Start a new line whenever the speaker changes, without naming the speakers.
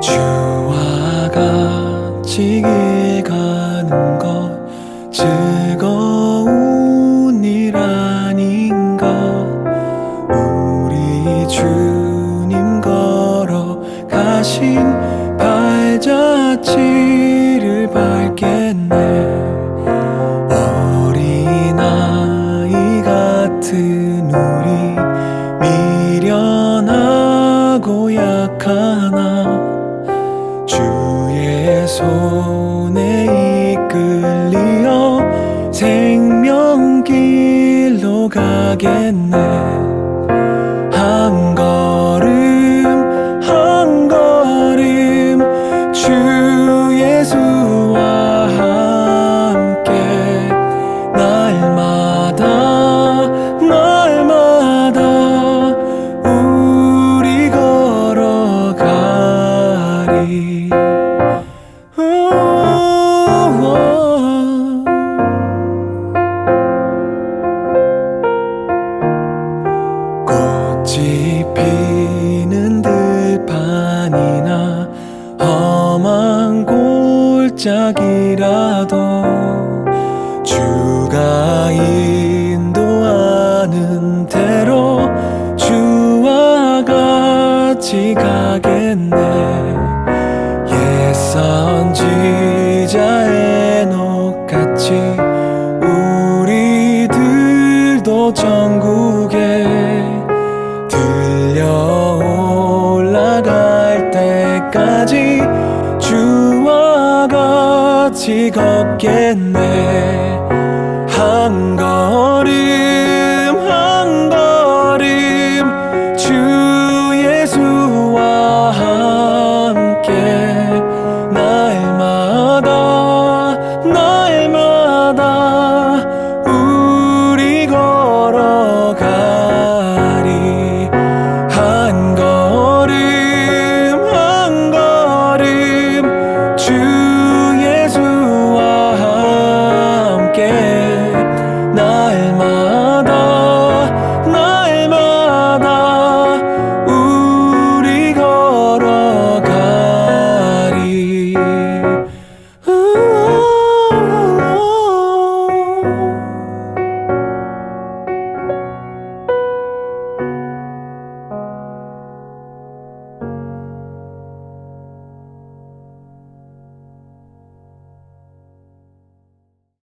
주와 같이 길 가는 것 즐거운 일 아닌가? 우리 주님 걸어가신 발자취를 밟겠네. 어린아이 같은 우리 미련하고 약하나? 多 비는 들판이나 험한 골짜기라도 주가 인도하는 대로 주와 같이 가겠네. 예선지 같이 걷겠네. 한 걸음 한 걸음 주 예수와 함께 날마다 날마다